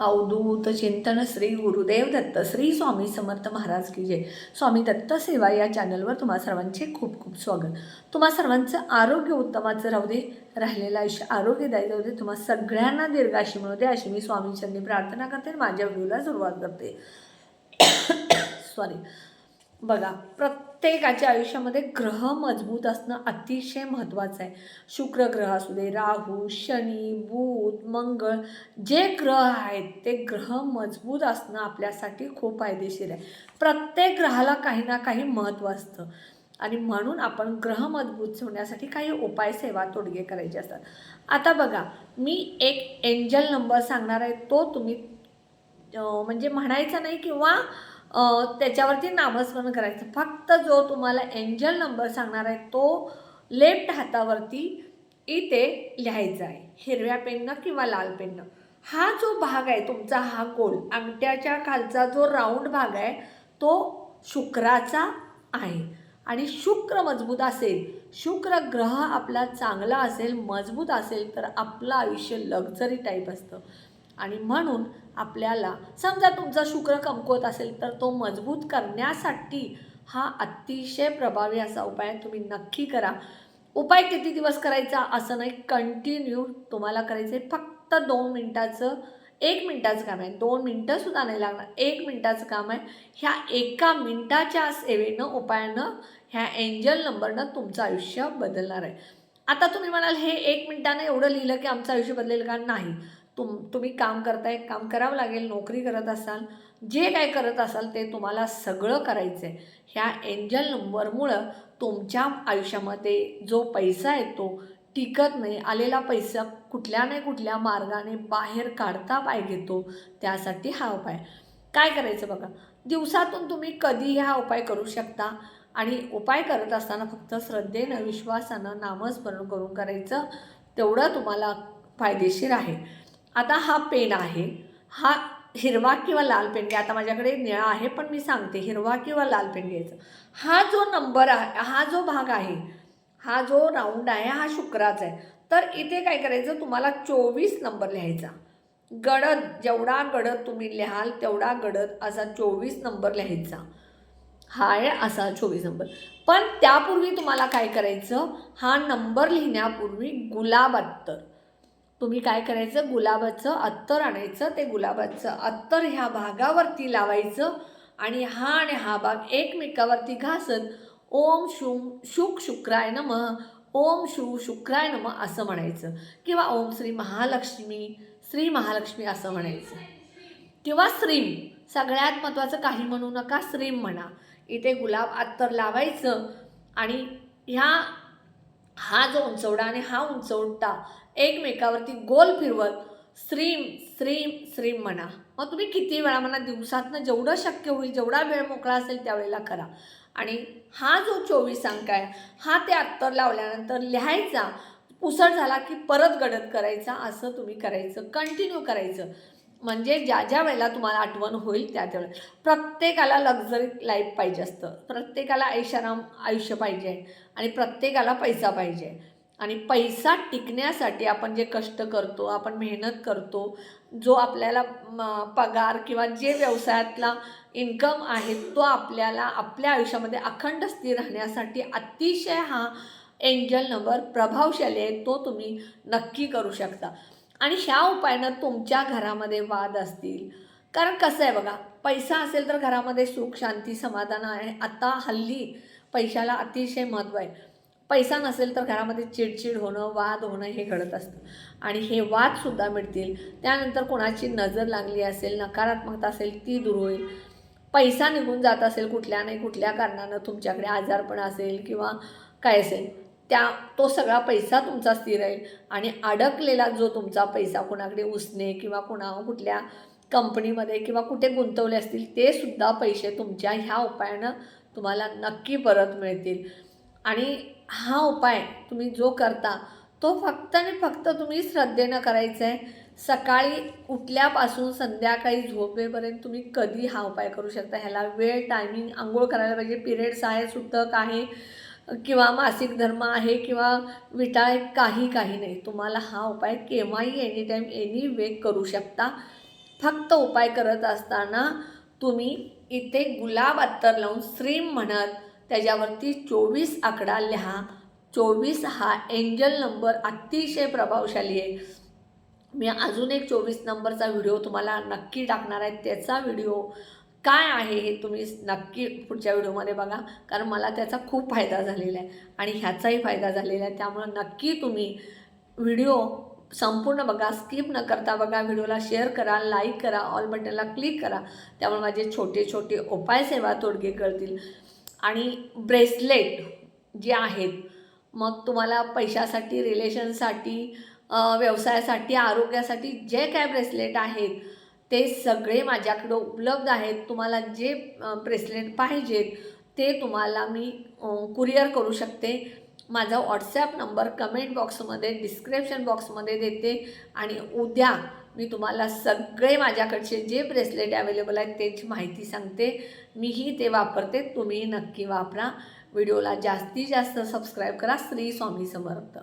अवधूत चिंतन श्री गुरुदेव दत्त श्री स्वामी समर्थ महाराज की जय. स्वामी दत्त सेवा या चॅनलवर तुम्हा सर्वांचे खूप खूप स्वागत. तुम्हा सर्वांचं आरोग्य उत्तमाचं राहू दे राहिलेलं आयुष्य आरोग्यदायी राहू दे तुम्हा सगळ्यांना दीर्घाशी मिळू दे अशी मी स्वामींच्यांनी प्रार्थना करते आणि माझ्या व्हिडिओला सुरुवात करते. सॉरी बघा प्रत्येकाच्या आयुष्यामध्ये ग्रह मजबूत असणं अतिशय महत्त्वाचं आहे. शुक्र ग्रह असू दे राहू शनी बुध मंगळ जे ग्रह आहेत ते ग्रह मजबूत असणं आपल्यासाठी खूप फायदेशीर आहे. प्रत्येक ग्रहाला काही ना काही महत्त्व असतं. आणि म्हणून आपण ग्रह मजबूत होण्यासाठी काही उपाय सेवा तोडगे करायचे असतात. आता बघा मी एक एंजल नंबर सांगणार आहे तो तुम्ही म्हणजे म्हणायचा नाही किंवा त्याच्यावरती नामस्मरण करायचं. फक्त जो तुम्हाला एंजल नंबर सांगणार आहे तो लेफ्ट हातावरती इथे लिहायचा आहे. हिरव्या पेननं किंवा लाल पेननं. हा जो भाग आहे तुमचा हा गोल अंगठ्याच्या खालचा जो राऊंड भाग आहे तो शुक्राचा आहे. आणि शुक्र मजबूत असेल शुक्र ग्रह आपला चांगला असेल मजबूत असेल तर आपलं आयुष्य लक्झरी टाईप असतं. आणि म्हणून आपल्याला समजा तुमचा शुक्र कमकुवत असेल तर तो मजबूत करण्यासाठी हा अतिशय प्रभावी असा उपाय तुम्ही नक्की करा. उपाय किती दिवस करायचा असं नाही कंटिन्यू तुम्हाला करायचं आहे फक्त दोन मिनटाचं एक मिनटाचं काम आहे. दोन मिनटंसुद्धा नाही लागणार एक मिनटाचं काम आहे. ह्या एका मिनटाच्या सेवेनं उपायानं ह्या एंजल नंबरनं तुमचं आयुष्य बदलणार आहे. आता तुम्ही म्हणाल हे एक मिनटानं एवढं लिहिलं की आमचं आयुष्य बदलेल का? नाही. तुम तुम्ही काम करताय काम करावं लागेल नोकरी करत असाल जे काय करत असाल ते तुम्हाला सगळं करायचं आहे ह्या एंजल नंबरमुळं तुमच्या आयुष्यामध्ये जो पैसा येतो टिकत नाही आलेला पैसा कुठल्या नाही कुठल्या मार्गाने बाहेर काढता पाय घेतो त्यासाठी हा उपाय. काय करायचं बघा दिवसातून तुम्ही कधी हा उपाय करू शकता आणि उपाय करत असताना फक्त श्रद्धेनं विश्वासानं नामस्मरण करून करायचं तेवढं तुम्हाला फायदेशीर आहे. आता हा पेन आहे. हा हिरवा किंवा लाल पेन घ्या. आता माझ्याकडे निळा आहे पण मी सांगते हिरवा किंवा लाल पेन घ्यायचा. हा जो नंबर आहे हा जो भाग आहे हा जो राऊंड आहे हा शुक्राचा आहे. तर इथे काय करायचं तुम्हाला चोवीस नंबर लिहायचा. गडद जेवढा गडद तुम्ही लिहाल तेवढा गडद असा चोवीस नंबर लिहायचा. हा आहे असा चोवीस नंबर. पण त्यापूर्वी तुम्हाला काय करायचं हा नंबर लिहिण्यापूर्वी गुलाब अत्तर. तुम्ही काय करायचं? गुलाबाचं अत्तर आणायचं ते गुलाबाचं अत्तर ह्या भागावरती लावायचं आणि हा आणि हा भाग एकमेकावरती घासत ओम शुम शुक शुक्राय नम ओम शू शुक्राय नम असं म्हणायचं. किंवा ओम श्री महालक्ष्मी श्री महालक्ष्मी असं म्हणायचं. किंवा श्रीम सगळ्यात महत्त्वाचं काही म्हणू नका श्रीम म्हणा. इथे गुलाब अत्तर लावायचं आणि ह्या हा जो उंचवडा आणि हा उंचवटा एकमेकावरती गोल फिरवत श्रीम श्रीम श्रीम म्हणा. मग तुम्ही किती वेळा म्हणा दिवसातनं जेवढं शक्य होईल जेवढा वेळ मोकळा असेल त्यावेळेला करा. आणि हा जो चोवीस अंक आहे हा ते अत्तर लावल्यानंतर लिहायचा. पुसट झाला की परत गडद करायचा असं तुम्ही करायचं कंटिन्यू करायचं. म्हणजे ज्या ज्या वेळेला तुम्हाला आठवण होईल त्या त्यावेळेला प्रत्येकाला लक्झरी लाईफ पाहिजे असतं. प्रत्येकाला ऐषाराम आयुष्य पाहिजे. आणि प्रत्येकाला पैसा पाहिजे. आणि पैसा टिकण्यासाठी आपण जे कष्ट करतो आपण मेहनत करतो जो आपल्याला पगार किंवा जे व्यवसायातला इन्कम आहे तो आपल्याला आपल्या आयुष्यामध्ये अखंड स्थिर राहण्यासाठी अतिशय हा एंजल नंबर प्रभावशाली आहे तो तुम्ही नक्की करू शकता. आणि ह्या उपायानं तुमच्या घरामध्ये वाद असतील. कारण कसं आहे बघा पैसा असेल तर घरामध्ये सुख शांती समाधान आहे. आता हल्ली पैशाला अतिशय महत्त्व आहे. पैसा नसेल तर घरामध्ये चिडचिड होणं वाद होणं हे घडत असतं. आणि हे वादसुद्धा मिळतील त्यानंतर कोणाची नजर लागली असेल नकारात्मकता असेल ती दूर होईल. पैसा निघून जात असेल कुठल्या नाही कुठल्या कारणानं तुमच्याकडे आजारपण असेल किंवा काय असेल त्या तो सगळा पैसा तुमचा स्थिर राहील. आणि अडकलेला जो तुमचा पैसा कोणाकडे उसणे किंवा कोणा कुठल्या कंपनीमध्ये किंवा कुठे गुंतवले असतील ते सुद्धा पैसे तुमच्या ह्या उपायानं तुम्हाला नक्की परत मिळतील. आणि हा उपाय तुम्ही जो करता तो फक्त आणि फक्त तुम्ही श्रद्धेनं करायचा आहे सकाळी उठल्यापासून संध्याकाळी झोपेपर्यंत तुम्ही कधी हा उपाय करू शकता? ह्याला वेळ टायमिंग आंघोळ करायला पाहिजे. पिरियड्स आहे सुतक आहे किंवा मासिक धर्म आहे किंवा विटाळ काही काही नाही. तुम्हाला हा उपाय केव्हाही एनी टाईम एनी वे करू शकता. फक्त उपाय करत असताना तुम्ही इथे गुलाब अत्तर लावून श्रीम म्हणत त्याच्यावरती चोवीस आकडा लिहा. चोवीस हा एंजल नंबर अतिशय प्रभावशाली आहे. मी अजून एक चोवीस नंबरचा व्हिडिओ तुम्हाला नक्की टाकणार आहे. त्याचा व्हिडिओ काय आहे हे तुम्ही नक्की पुढच्या व्हिडिओमध्ये बघा. कारण मला त्याचा खूप फायदा झालेला आहे आणि ह्याचाही फायदा झालेला आहे. त्यामुळं नक्की तुम्ही व्हिडिओ संपूर्ण बघा. स्किप न करता बघा. व्हिडिओला शेअर करा लाईक करा ऑल बटनला क्लिक करा. त्यामुळे माझे छोटे छोटे उपाय सेवा तोडगे कळतील. आणि ब्रेसलेट जे आहेत मग तुम्हाला पैशासाठी रिलेशनसाठी व्यवसायासाठी आरोग्यासाठी जे काय ब्रेसलेट आहेत ते सगळे माझ्याकडं उपलब्ध आहेत. तुम्हाला जे ब्रेसलेट पाहिजेत ते तुम्हाला मी कुरिअर करू शकते. माझा व्हॉट्सॲप नंबर कमेंट बॉक्समध्ये डिस्क्रिप्शन बॉक्समध्ये देते. आणि उद्या मी तुम्हाला सगळे माझ्याकडचे जे ब्रेसलेट अवेलेबल आहेत त्याची माहिती सांगते. मीही ते वापरते तुम्ही नक्की वापरा. व्हिडिओला जास्तीत जास्त सबस्क्राईब करा श्री स्वामी समर्थ.